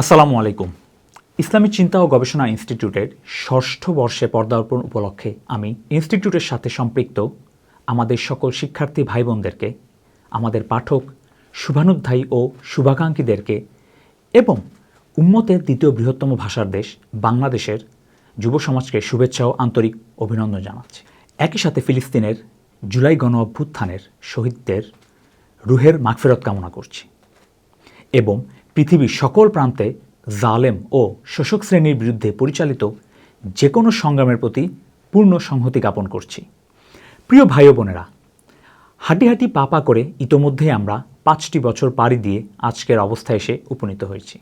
আসসালামু আলাইকুম। ইসলামী চিন্তা ও গবেষণা ইনস্টিটিউটের ষষ্ঠ বর্ষে পর্দার্পণ উপলক্ষে আমি ইনস্টিটিউটের সাথে সম্পৃক্ত আমাদের সকল শিক্ষার্থী ভাই বোনদেরকে আমাদের পাঠক শুভানুধ্যায়ী ও শুভাকাঙ্ক্ষীদেরকে এবং উম্মতের দ্বিতীয় বৃহত্তম ভাষার দেশ বাংলাদেশের যুব সমাজকে শুভেচ্ছা ও আন্তরিক অভিনন্দন জানাচ্ছি। একই সাথে ফিলিস্তিনের জুলাই গণ অভ্যুত্থানের শহীদদের রুহের মাগফেরত কামনা করছি এবং পৃথিবীর সকল প্রান্তে জালেম ও শোষক শ্রেণির বিরুদ্ধে পরিচালিত যে কোনো সংগ্রামের প্রতি পূর্ণ সংহতি জ্ঞাপন করছি। প্রিয় ভাই বোনেরা, হাঁটি হাঁটি পা পা করে ইতোমধ্যেই আমরা পাঁচটি বছর পাড়ি দিয়ে আজকের অবস্থায় এসে উপনীত হয়েছি।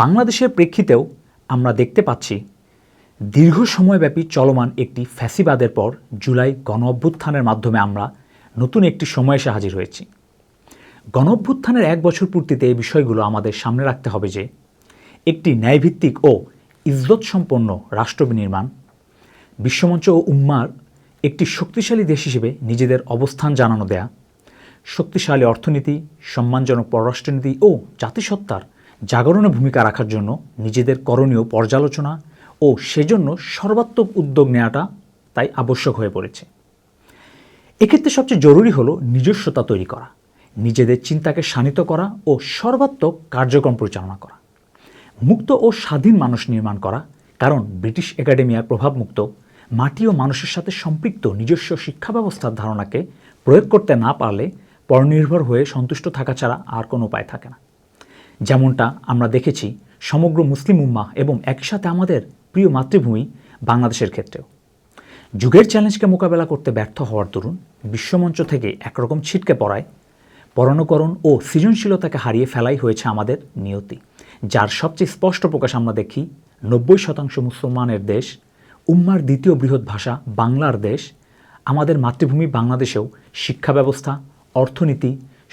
বাংলাদেশের প্রেক্ষিতেও আমরা দেখতে পাচ্ছি দীর্ঘ সময়ব্যাপী চলমান একটি ফ্যাসিবাদের পর জুলাই গণ অভ্যুত্থানের মাধ্যমে আমরা নতুন একটি সময় এসে হাজির হয়েছি। গণঅভ্যুত্থানের এক বছর পূর্তিতে এই বিষয়গুলো আমাদের সামনে রাখতে হবে যে, একটি ন্যায়ভিত্তিক ও ইজ্জত সম্পন্ন রাষ্ট্র বিনির্মাণ, বিশ্বমঞ্চ ও উম্মার একটি শক্তিশালী দেশ হিসেবে নিজেদের অবস্থান জানানো দেয়া, শক্তিশালী অর্থনীতি, সম্মানজনক পররাষ্ট্রনীতি ও জাতিসত্তার জাগরণে ভূমিকা রাখার জন্য নিজেদের করণীয় পর্যালোচনা ও সেজন্য সর্বাত্মক উদ্যোগ নেওয়াটা তাই আবশ্যক হয়ে পড়েছে। এক্ষেত্রে সবচেয়ে জরুরি হলো নিজস্বতা তৈরি করা। নিজেদের চিন্তাকে শানিত করা ও সর্বাত্মক কার্যক্রম পরিচালনা করা। মুক্ত ও স্বাধীন মানুষ নির্মাণ করা, কারণ ব্রিটিশ একাডেমিয়ার প্রভাবমুক্ত, মাটি ও মানুষের সাথে সম্পৃক্ত নিজস্ব শিক্ষা ব্যবস্থার ধারণাকে প্রয়োগ করতে না পারলে পরনির্ভর হয়ে সন্তুষ্ট থাকা ছাড়া আর কোনো উপায় থাকে না। যেমনটা আমরা দেখেছি সমগ্র মুসলিম উম্মা এবং একসাথে আমাদের প্রিয় মাতৃভূমি বাংলাদেশের ক্ষেত্রেও। যুগের চ্যালেঞ্জকে মোকাবেলা করতে ব্যর্থ হওয়ার দরুন বিশ্বমঞ্চ থেকে একরকম ছিটকে পড়ায় পরণকরণ ও সৃজনশীলতাকে হারিয়ে ফেলাই হয়েছে আমাদের নিয়তি, যার সবচেয়ে স্পষ্ট প্রকাশ আমরা দেখি নব্বই শতাংশ মুসলমানের দেশ, উম্মার দ্বিতীয় বৃহৎ ভাষা বাংলার দেশ, আমাদের মাতৃভূমি বাংলাদেশেও শিক্ষা ব্যবস্থা অর্থনীতি,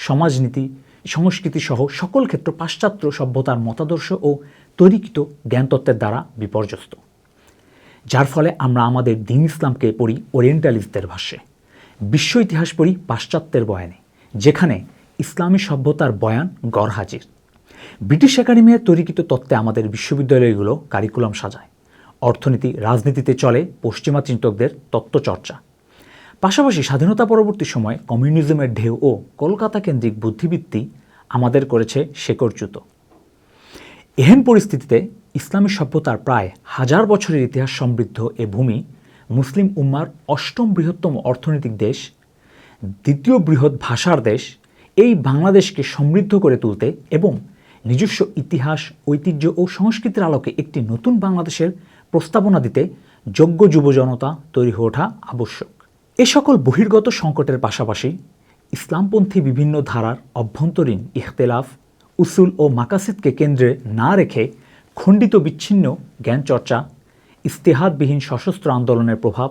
সমাজনীতি, সংস্কৃতি সহ সকল ক্ষেত্র পাশ্চাত্য সভ্যতার মতাদর্শ ও তৈরিকৃত জ্ঞানতত্ত্বের দ্বারা বিপর্যস্ত, যার ফলে আমরা আমাদের দিন ইসলামকে পড়ি ওরিয়েন্টালিস্টদের ভাষ্যে, বিশ্ব ইতিহাস পড়ি পাশ্চাত্যের বয়ানে। যেখানে ইসলামী সভ্যতার বয়ান গড় হাজির। ব্রিটিশ একাডেমির তৈরিকৃত তত্ত্বে আমাদের বিশ্ববিদ্যালয়গুলো কারিকুলাম সাজায়। অর্থনীতি, রাজনীতিতে চলে পশ্চিমা চিন্তকদের তত্ত্বচর্চা। পাশাপাশি স্বাধীনতা পরবর্তী সময়ে কমিউনিজমের ঢেউ ও কলকাতা কেন্দ্রিক বুদ্ধিবৃত্তি আমাদের করেছে শেকড়চ্যুত। এহেন পরিস্থিতিতে ইসলামী সভ্যতার প্রায় হাজার বছরের ইতিহাস সমৃদ্ধ এ ভূমি মুসলিম উম্মার অষ্টম বৃহত্তম অর্থনৈতিক দেশ দ্বিতীয় বৃহৎ ভাষার দেশ, এই বাংলাদেশকে সমৃদ্ধ করে তুলতে এবং নিজস্ব ইতিহাস, ঐতিহ্য ও সংস্কৃতির আলোকে একটি নতুন বাংলাদেশের প্রস্তাবনা দিতে যোগ্য যুবজনতা তৈরি হয়ে ওঠা আবশ্যক। এ সকল বহির্গত সংকটের পাশাপাশি ইসলামপন্থী বিভিন্ন ধারার অভ্যন্তরীণ ইখতেলাফ, উসুল ও মাকাসিদকে কেন্দ্রে না রেখে খণ্ডিত বিচ্ছিন্ন জ্ঞান চর্চা ইস্তেহাদবিহীন সশস্ত্র আন্দোলনের প্রভাব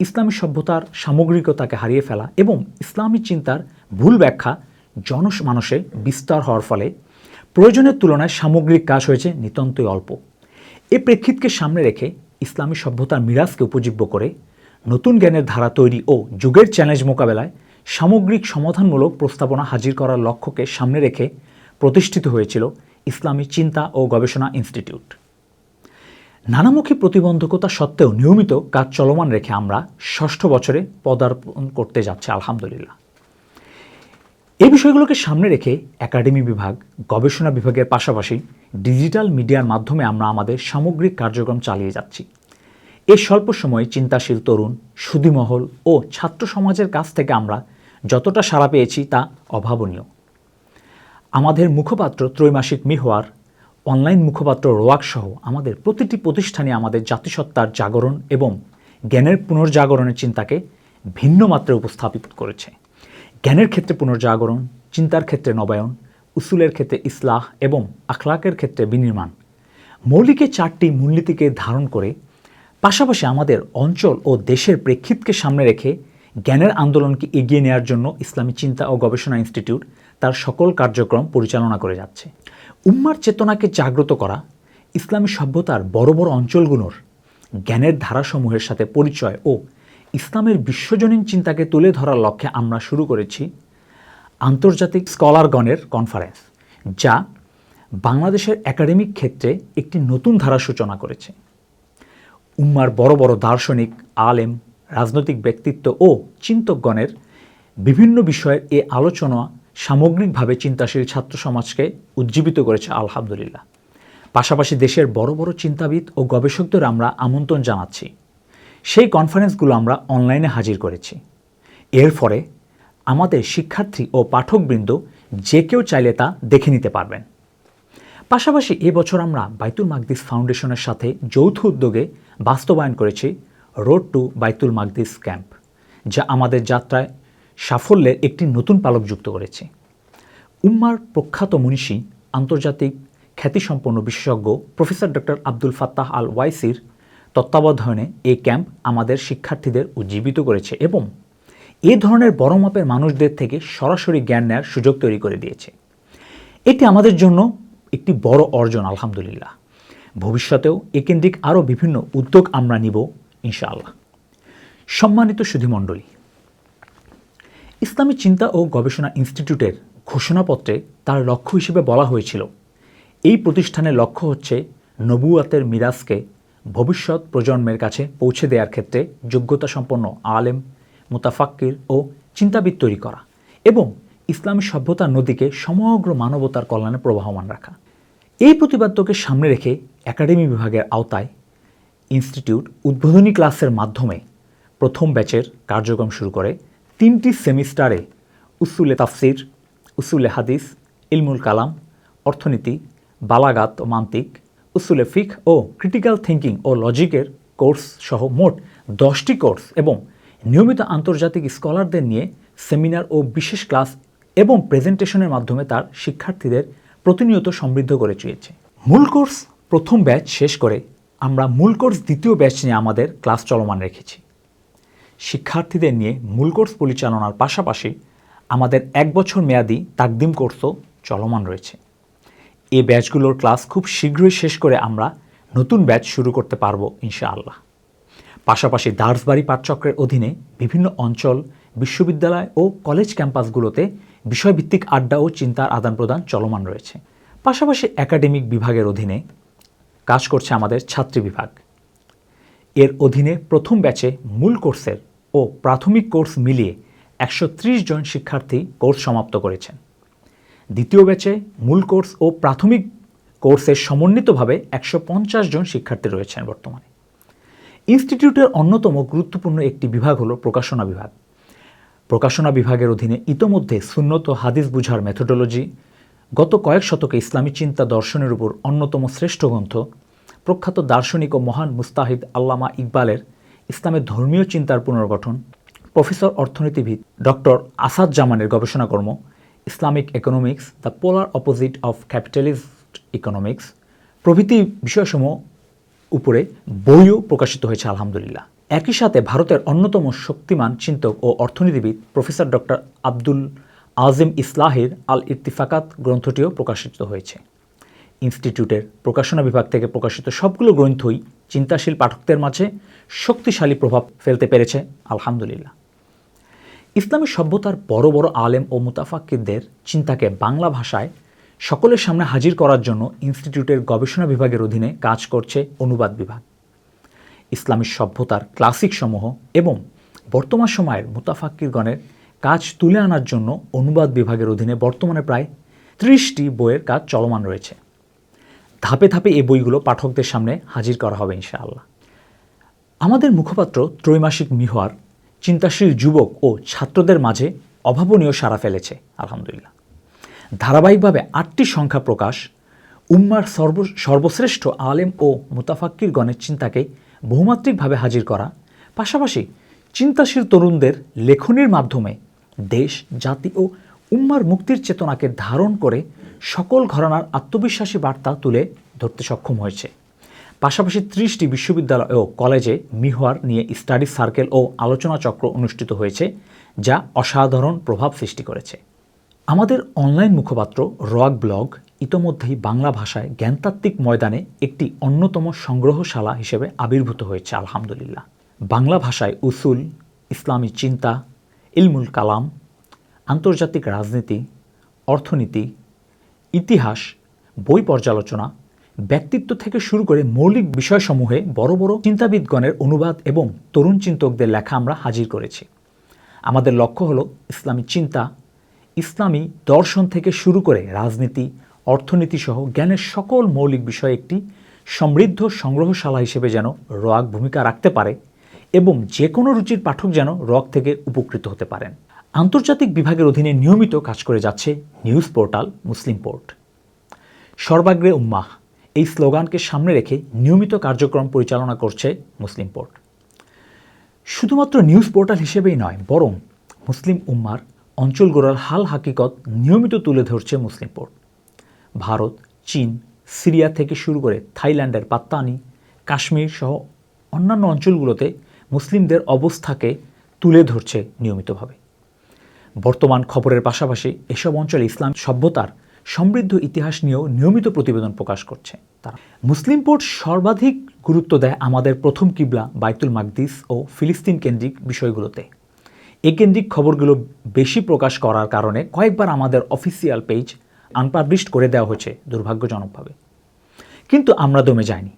ইসলামী সভ্যতার সামগ্রিকতাকে হারিয়ে ফেলা এবং ইসলামী চিন্তার ভুল ব্যাখ্যা জনমানসে বিস্তার হওয়ার ফলে প্রয়োজনের তুলনায় সামগ্রিক কাজ হয়েছে নিতান্তই অল্প। এ প্রেক্ষিতকে সামনে রেখে ইসলামী সভ্যতার মিরাজকে উপজীব্য করে নতুন জ্ঞানের ধারা তৈরি ও যুগের চ্যালেঞ্জ মোকাবেলায় সামগ্রিক সমাধানমূলক প্রস্তাবনা হাজির করার লক্ষ্যকে সামনে রেখে প্রতিষ্ঠিত হয়েছিল ইসলামী চিন্তা ও গবেষণা ইনস্টিটিউট। নানামুখী প্রতিবন্ধকতা সত্ত্বেও নিয়মিত কাজ চলমান রেখে আমরা ষষ্ঠ বছরে পদার্পণ করতে যাচ্ছে, আলহামদুলিল্লাহ। এই বিষয়গুলোকে সামনে রেখে একাডেমি বিভাগ, গবেষণা বিভাগের পাশাপাশি ডিজিটাল মিডিয়ার মাধ্যমে আমরা আমাদের সামগ্রিক কার্যক্রম চালিয়ে যাচ্ছি। এই স্বল্প সময়ে চিন্তাশীল তরুণ সুধীমহল ও ছাত্র সমাজের কাছ থেকে আমরা যতটা সাড়া পেয়েছি তা অভাবনীয়। আমাদের মুখপাত্র ত্রৈমাসিক মিহওয়ার অনলাইন মুখপাত্র রোয়াক সহ আমাদের প্রতিটি প্রতিষ্ঠানে আমাদের জাতিসত্তার জাগরণ এবং জ্ঞানের পুনর্জাগরণের চিন্তাকে ভিন্ন মাত্রায় উপস্থাপিত করেছে। জ্ঞানের ক্ষেত্রে পুনর্জাগরণ, চিন্তার ক্ষেত্রে নবায়ন, উসুলের ক্ষেত্রে ইসলাহ এবং আখলাকের ক্ষেত্রে বিনির্মাণ। মৌলিকে চারটি মূলনীতিকে ধারণ করে পাশাপাশি আমাদের অঞ্চল ও দেশের প্রেক্ষিতকে সামনে রেখে জ্ঞানের আন্দোলনকে এগিয়ে নেওয়ার জন্য ইসলামী চিন্তা ও গবেষণা ইনস্টিটিউট তার সকল কার্যক্রম পরিচালনা করে যাচ্ছে। উম্মার চেতনাকে জাগ্রত করা, ইসলামী সভ্যতার বড় বড় অঞ্চলগুলোর জ্ঞানের ধারাসমূহের সাথে পরিচয় ও ইসলামের বিশ্বজনীন চিন্তাকে তুলে ধরার লক্ষ্যে আমরা শুরু করেছি আন্তর্জাতিক স্কলারগণের কনফারেন্স, যা বাংলাদেশের একাডেমিক ক্ষেত্রে একটি নতুন ধারা সূচনা করেছে। উম্মার বড় বড় দার্শনিক, আলেম, রাজনৈতিক ব্যক্তিত্ব ও চিন্তকগণের বিভিন্ন বিষয়ের এ আলোচনা সামগ্রিকভাবে চিন্তাশীল ছাত্র সমাজকে উজ্জীবিত করেছে আলহামদুলিল্লাহ। পাশাপাশি দেশের বড় বড় চিন্তাবিদ ও গবেষকদের আমরা আমন্ত্রণ জানাচ্ছি। সেই কনফারেন্সগুলো আমরা অনলাইনে হাজির করেছি। এর ফলে আমাদের শিক্ষার্থী ও পাঠকবৃন্দ যে কেউ চাইলে তা দেখে নিতে পারবেন। পাশাপাশি এবছর আমরা বাইতুল মাকদিস ফাউন্ডেশনের সাথে যৌথ উদ্যোগে বাস্তবায়ন করেছি রোড টু বাইতুল মাকদিস ক্যাম্প, যা আমাদের যাত্রায় সাফল্যের একটি নতুন পালক যুক্ত করেছে। উম্মার প্রখ্যাত মনীষী, আন্তর্জাতিক খ্যাতিসম্পন্ন বিশেষজ্ঞ প্রফেসর ডক্টর আব্দুল ফাত্তাহ আল ওয়াইসির তত্ত্বাবধানে এই ক্যাম্প আমাদের শিক্ষার্থীদের উজ্জীবিত করেছে এবং এ ধরনের বড় মাপের মানুষদের থেকে সরাসরি জ্ঞান নেওয়ার সুযোগ তৈরি করে দিয়েছে। এটি আমাদের জন্য একটি বড় অর্জন, আলহামদুলিল্লাহ। ভবিষ্যতেও এ কেন্দ্রিক আরও বিভিন্ন উদ্যোগ আমরা নিব, ইনশাআল্লাহ। সম্মানিত সুধীমণ্ডলী ইসলামী চিন্তা ও গবেষণা ইনস্টিটিউটের ঘোষণাপত্রে তার লক্ষ্য হিসেবে বলা হয়েছিল, এই প্রতিষ্ঠানের লক্ষ্য হচ্ছে নবুয়াতের মিরাজকে ভবিষ্যৎ প্রজন্মের কাছে পৌঁছে দেওয়ার ক্ষেত্রে যোগ্যতা সম্পন্ন আলেম, মুতাফাক্কির ও চিন্তাবিদ তৈরি করা এবং ইসলামী সভ্যতার নদীকে সমগ্র মানবতার কল্যাণে প্রবাহমান রাখা। এই প্রতিপাদ্যকে সামনে রেখে একাডেমি বিভাগের আওতায় ইনস্টিটিউট উদ্বোধনী ক্লাসের মাধ্যমে প্রথম ব্যাচের কার্যক্রম শুরু করে তিনটি সেমিস্টারে উসুলে তাফসির, উসুলে হাদিস, ইলমুল কালাম, অর্থনীতি, বালাগাত ও মান্তিক, উসুলে ফিক ও ক্রিটিক্যাল থিঙ্কিং ও লজিকের কোর্স সহ মোট দশটি কোর্স এবং নিয়মিত আন্তর্জাতিক স্কলারদের নিয়ে সেমিনার ও বিশেষ ক্লাস এবং প্রেজেন্টেশনের মাধ্যমে তার শিক্ষার্থীদের প্রতিনিয়ত সমৃদ্ধ করে চুয়েছে মূল কোর্স প্রথম ব্যাচ শেষ করে আমরা মূল কোর্স দ্বিতীয় ব্যাচ নিয়ে আমাদের ক্লাস চলমান রেখেছি। শিক্ষার্থীদের নিয়ে মূল কোর্স পরিচালনার পাশাপাশি আমাদের এক বছর মেয়াদি তাকদিম কোর্সও চলমান রয়েছে। এই ব্যাচগুলোর ক্লাস খুব শীঘ্রই শেষ করে আমরা নতুন ব্যাচ শুরু করতে পারব ইনশাআল্লাহ। পাশাপাশি দার্সবাড়ি পাঠচক্রের অধীনে বিভিন্ন অঞ্চল, বিশ্ববিদ্যালয় ও কলেজ ক্যাম্পাসগুলোতে বিষয়ভিত্তিক আড্ডা ও চিন্তার আদান প্রদান চলমান রয়েছে। পাশাপাশি একাডেমিক বিভাগের অধীনে কাজ করছে আমাদের ছাত্রী বিভাগ। এর অধীনে প্রথম ব্যাচে মূল কোর্সের ও প্রাথমিক কোর্স মিলিয়ে একশো ত্রিশ জন শিক্ষার্থী কোর্স সমাপ্ত করেছেন। দ্বিতীয় ব্যাচে মূল কোর্স ও প্রাথমিক কোর্সের সমন্বিতভাবে একশো পঞ্চাশ জন শিক্ষার্থী রয়েছেন বর্তমানে। ইনস্টিটিউটের অন্যতম গুরুত্বপূর্ণ একটি বিভাগ হলো প্রকাশনা বিভাগ। প্রকাশনা বিভাগের অধীনে ইতোমধ্যে সুন্নত হাদিস বুঝার মেথোডোলজি গত কয়েক শতকে ইসলামী চিন্তা দর্শনের উপর অন্যতম শ্রেষ্ঠ গ্রন্থ, প্রখ্যাত দার্শনিক ও মহান মুস্তাহিদ আল্লামা ইকবালের ইসলামের ধর্মীয় চিন্তার পুনর্গঠন, প্রফেসর, অর্থনীতিবিদ ডক্টর আসাদ জামানের গবেষণাকর্ম, Islamic economics the polar opposite of capitalist economics প্রভৃতি বিষয়সমূহ উপরে বইও প্রকাশিত হয়েছে, আলহামদুলিল্লাহ। একই সাথে ভারতের অন্যতম শক্তিমান চিন্তক ও অর্থনীতিবিদ প্রফেসর ডক্টর আব্দুল আজিম ইসলাহের আল ইত্তিফাকাত গ্রন্থটিও প্রকাশিত হয়েছে। ইনস্টিটিউটের প্রকাশনা বিভাগ থেকে প্রকাশিত সবগুলো গ্রন্থই চিন্তাশীল পাঠকদের মাঝে শক্তিশালী প্রভাব ফেলতে পেরেছে, আলহামদুলিল্লাহ। ইসলামী সভ্যতার বড় বড় আলেম ও মুতাফাক্কিরদের চিন্তাকে বাংলা ভাষায় সকলের সামনে হাজির করার জন্য ইনস্টিটিউটের গবেষণা বিভাগের অধীনে কাজ করছে অনুবাদ বিভাগ। ইসলামী সভ্যতার ক্লাসিক সমূহ এবং বর্তমান সময়ের মুতাফাক্কিরগণের কাজ তুলে আনার জন্য অনুবাদ বিভাগের অধীনে বর্তমানে প্রায় ত্রিশটি বইয়ের কাজ চলমান রয়েছে। ধাপে ধাপে এই বইগুলো পাঠকদের সামনে হাজির করা হবে ইনশাআল্লাহ। আমাদের মুখপাত্র ত্রৈমাসিক মিহওয়ার চিন্তাশীল যুবক ও ছাত্রদের মাঝে অভাবনীয় সাড়া ফেলেছে, আলহামদুলিল্লাহ। ধারাবাহিকভাবে আটটি সংখ্যা প্রকাশ উম্মার সর্ব, সর্বশ্রেষ্ঠ আলেম ও মুতাফাক্কির গণের চিন্তাকে বহুমাত্রিকভাবে হাজির করা, পাশাপাশি চিন্তাশীল তরুণদের লেখনির মাধ্যমে দেশ, জাতি ও উম্মার মুক্তির চেতনাকে ধারণ করে সকল ঘরানার আত্মবিশ্বাসী বার্তা তুলে ধরতে সক্ষম হয়েছে। পাশাপাশি ত্রিশটি বিশ্ববিদ্যালয় ও কলেজে মিহওয়ার নিয়ে স্টাডি সার্কেল ও আলোচনা চক্র অনুষ্ঠিত হয়েছে, যা অসাধারণ প্রভাব সৃষ্টি করেছে। আমাদের অনলাইন মুখপাত্র রক ব্লগ ইতোমধ্যেই বাংলা ভাষায় জ্ঞানতাত্ত্বিক ময়দানে একটি অন্যতম সংগ্রহশালা হিসেবে আবির্ভূত হয়েছে, আলহামদুলিল্লাহ। বাংলা ভাষায় উসুল, ইসলামী চিন্তা, ইলমুল কালাম আন্তর্জাতিক রাজনীতি, অর্থনীতি, ইতিহাস, বই পর্যালোচনা, ব্যক্তিত্ব থেকে শুরু করে মৌলিক বিষয়সমূহে বড় বড় চিন্তাবিদগণের অনুবাদ এবং তরুণ চিন্তকদের লেখা আমরা হাজির করেছি। আমাদের লক্ষ্য হলো ইসলামী চিন্তা, ইসলামী দর্শন থেকে শুরু করে রাজনীতি অর্থনীতি সহ জ্ঞানের সকল মৌলিক বিষয়ে একটি সমৃদ্ধ সংগ্রহশালা হিসেবে যেন রোয়াক ভূমিকা রাখতে পারে এবং যে কোনো রুচির পাঠক যেন রক থেকে উপকৃত হতে পারেন। আন্তর্জাতিক বিভাগের অধীনে নিয়মিত কাজ করে যাচ্ছে নিউজ পোর্টাল মুসলিম পোর্ট। সর্বাগ্রে উম্মাহ, এই স্লোগানকে সামনে রেখে নিয়মিত কার্যক্রম পরিচালনা করছে মুসলিম পোর্ট। শুধুমাত্র নিউজ পোর্টাল হিসেবেই নয়, বরং মুসলিম উম্মার অঞ্চল গোড়ার হাল হাকিকত নিয়মিত তুলে ধরছে মুসলিম পোর্ট। ভারত, চীন, সিরিয়া থেকে শুরু করে থাইল্যান্ডের পাত্তানি, কাশ্মীর সহ অন্যান্য অঞ্চলগুলোতে মুসলিমদের অবস্থাকে তুলে ধরছে নিয়মিতভাবে। বর্তমান খবরের পাশাপাশি এসব অঞ্চলে ইসলাম সভ্যতার সমৃদ্ধ ইতিহাস নিয়েও নিয়মিত প্রতিবেদন প্রকাশ করছে তারা। মুসলিম পোর্ট সর্বাধিক গুরুত্ব দেয় আমাদের প্রথম কিবলা, বাইতুল মাকদিস ও ফিলিস্তিন কেন্দ্রিক বিষয়গুলোতে। এ কেন্দ্রিক খবরগুলো বেশি প্রকাশ করার কারণে কয়েকবার আমাদের অফিসিয়াল পেজ আনপাবলিশড করে দেওয়া হয়েছে দুর্ভাগ্যজনকভাবে। কিন্তু আমরা দমে যাইনি।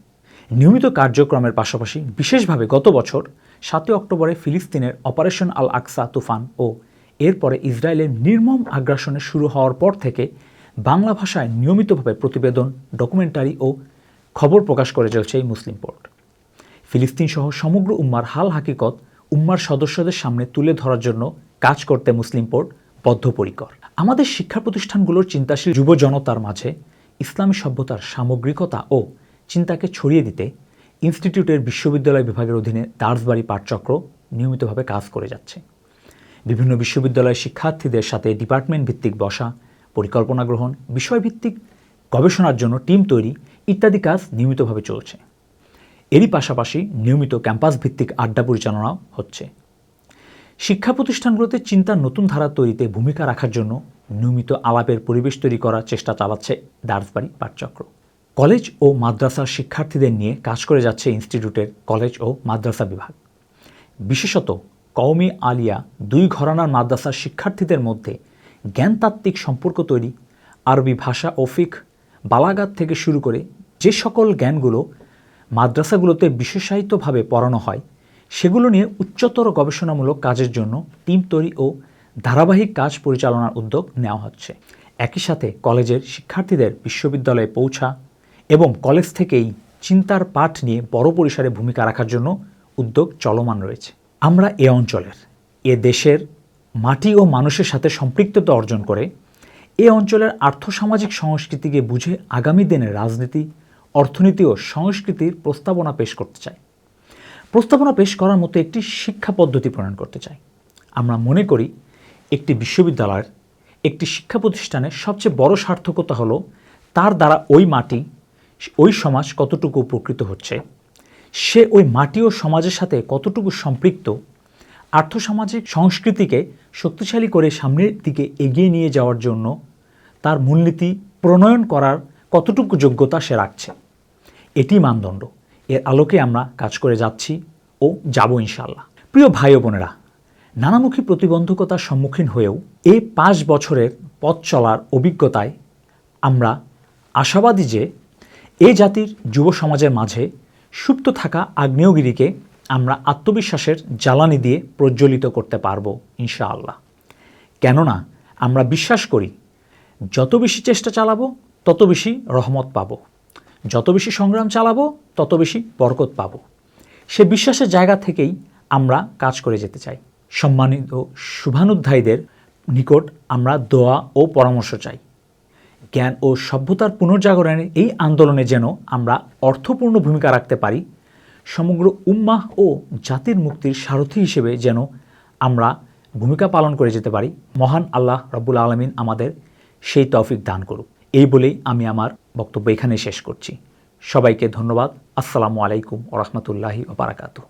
নিয়মিত কার্যক্রমের পাশাপাশি বিশেষভাবে গত বছর সাতই অক্টোবরে ফিলিস্তিনের অপারেশন আল আকসা তুফান ও এরপরে ইসরায়েলের নির্মম আগ্রাসনে শুরু হওয়ার পর থেকে বাংলা ভাষায় নিয়মিতভাবে প্রতিবেদন, ডকুমেন্টারি ও খবর প্রকাশ করে চলছে এই মুসলিম পোর্ট। ফিলিস্তিন সহ সমগ্র উম্মার হাল হাকিকত উম্মার সদস্যদের সামনে তুলে ধরার জন্য কাজ করতে মুসলিম পোর্ট বদ্ধপরিকর। আমাদের শিক্ষা প্রতিষ্ঠানগুলোর চিন্তাশীল যুব জনতার মাঝে ইসলামী সভ্যতার সামগ্রিকতা ও চিন্তাকে ছড়িয়ে দিতে ইনস্টিটিউটের বিশ্ববিদ্যালয় বিভাগের অধীনে দার্সবাড়ি পাঠচক্র নিয়মিতভাবে কাজ করে যাচ্ছে। বিভিন্ন বিশ্ববিদ্যালয়ের শিক্ষার্থীদের সাথে ডিপার্টমেন্ট ভিত্তিক বসা, পরিকল্পনা গ্রহণ, বিষয়ভিত্তিক গবেষণার জন্য টিম তৈরি ইত্যাদি কাজ নিয়মিতভাবে চলছে। এরই পাশাপাশি নিয়মিত ক্যাম্পাস ভিত্তিক আড্ডা পরিচালনাও হচ্ছে। শিক্ষা প্রতিষ্ঠানগুলোতে চিন্তার নতুন ধারা তৈরিতে ভূমিকা রাখার জন্য নিয়মিত আলাপের পরিবেশ তৈরি করার চেষ্টা চালাচ্ছে দার্সবাড়ি পাঠচক্র। কলেজ ও মাদ্রাসার শিক্ষার্থীদের নিয়ে কাজ করে যাচ্ছে ইনস্টিটিউটের কলেজ ও মাদ্রাসা বিভাগ। বিশেষত কওমি আলিয়া দুই ঘরানার মাদ্রাসার শিক্ষার্থীদের মধ্যে জ্ঞানতাত্ত্বিক সম্পর্ক তৈরি, আরবি ভাষা ও ফিক, বালাগাত থেকে শুরু করে যে সকল জ্ঞানগুলো মাদ্রাসাগুলোতে বিশেষায়িতভাবে পড়ানো হয়, সেগুলো নিয়ে উচ্চতর গবেষণামূলক কাজের জন্য টিম তৈরি ও ধারাবাহিক কাজ পরিচালনার উদ্যোগ নেওয়া হচ্ছে। একই সাথে কলেজের শিক্ষার্থীদের বিশ্ববিদ্যালয়ে পৌঁছা এবং কলেজ থেকেই চিন্তার পাঠ নিয়ে বড় পরিসরে ভূমিকা রাখার জন্য উদ্যোগ চলমান রয়েছে। আমরা এ অঞ্চলের, এ দেশের মাটি ও মানুষের সাথে সম্পৃক্ততা অর্জন করে এ অঞ্চলের আর্থসামাজিক সংস্কৃতিকে বুঝে আগামী দিনের রাজনীতি, অর্থনীতি ও সংস্কৃতির প্রস্তাবনা পেশ করতে চাই। প্রস্তাবনা পেশ করার মতো একটি শিক্ষা পদ্ধতি প্রণয়ন করতে চাই। আমরা মনে করি একটি বিশ্ববিদ্যালয়ের, একটি শিক্ষা প্রতিষ্ঠানের সবচেয়ে বড় সার্থকতা হলো তার দ্বারা ওই মাটি, ওই সমাজ কতটুকু উপকৃত হচ্ছে। সে ওই মাটি ও সমাজের সাথে কতটুকু সম্পৃক্ত? আর্থসামাজিক সংস্কৃতিকে শক্তিশালী করে সামনের দিকে এগিয়ে নিয়ে যাওয়ার জন্য তার মূলনীতি প্রণয়ন করার কতটুকু যোগ্যতা সে রাখছে? এটি মানদণ্ড। এর আলোকে আমরা কাজ করে যাচ্ছি ও যাব ইনশাল্লাহ প্রিয় ভাই বোনেরা, নানামুখী প্রতিবন্ধকতার সম্মুখীন হয়েও এই পাঁচ বছরের পথ চলার অভিজ্ঞতায় আমরা আশাবাদী যে এ জাতির যুব সমাজের মাঝে সুপ্ত থাকা আগ্নেয়গিরিকে আমরা আত্মবিশ্বাসের জ্বালানি দিয়ে প্রজ্বলিত করতে পারব, ইনশাআল্লাহ। কেননা, আমরা বিশ্বাস করি, যত বেশি চেষ্টা চালাবো, তত বেশি রহমত পাবো। যত বেশি সংগ্রাম চালাবো, তত বেশি বরকত পাবো। সে বিশ্বাসের জায়গা থেকেই আমরা কাজ করে যেতে চাই। সম্মানিত শুভানুধ্যায়ীদের নিকট আমরা দোয়া ও পরামর্শ চাই। জ্ঞান ও সভ্যতার পুনর্জাগরণের এই আন্দোলনে যেন আমরা অর্থপূর্ণ ভূমিকা রাখতে পারি, সমগ্র উম্মাহ ও জাতির মুক্তির সারথি হিসেবে যেন আমরা ভূমিকা পালন করে যেতে পারি, মহান আল্লাহ রব্বুল আলমিন আমাদের সেই তৌফিক দান করুক। এই বলেই আমি আমার বক্তব্য এখানে শেষ করছি। সবাইকে ধন্যবাদ। আসসালামু আলাইকুম ওরহমতুল্লাহি ওবরাকাতু